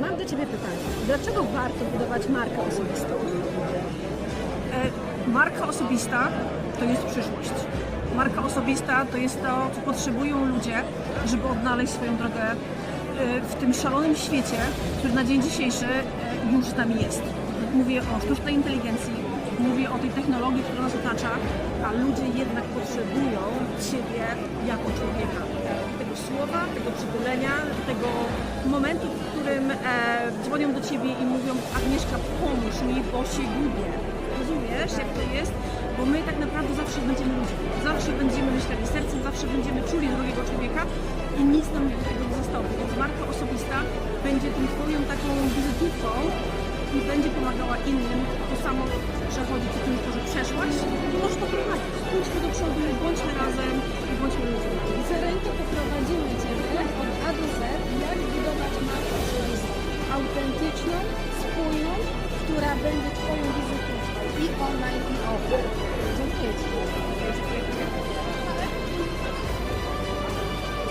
Mam do Ciebie pytanie. Dlaczego warto budować markę osobistą? E, Marka osobista to jest przyszłość. Marka osobista to jest to, co potrzebują ludzie, żeby odnaleźć swoją drogę e, w tym szalonym świecie, który na dzień dzisiejszy e, już z nami jest. Mówię o sztucznej inteligencji, mówię o tej technologii, która nas otacza, a ludzie jednak potrzebują Ciebie jako człowieka. Tego słowa, tego przytulenia, tego momentu, dzwonią do Ciebie i mówią Agnieszka, pomóż mi, bo się gubię. Rozumiesz, jak to jest? Bo my tak naprawdę zawsze będziemy ludźmi. Zawsze będziemy myśleli sercem, zawsze będziemy czuli drugiego człowieka i nic nam tego nie zostało. Więc marka osobista będzie tym Twoją taką wizytówką i będzie pomagała innym. To samo przechodzi po tym, że przeszłaś możesz poprowadzić. Pójdźmy do przodu, bądźmy Autentyczną, spójną, która będzie Twoją wizytówką i online, i offline.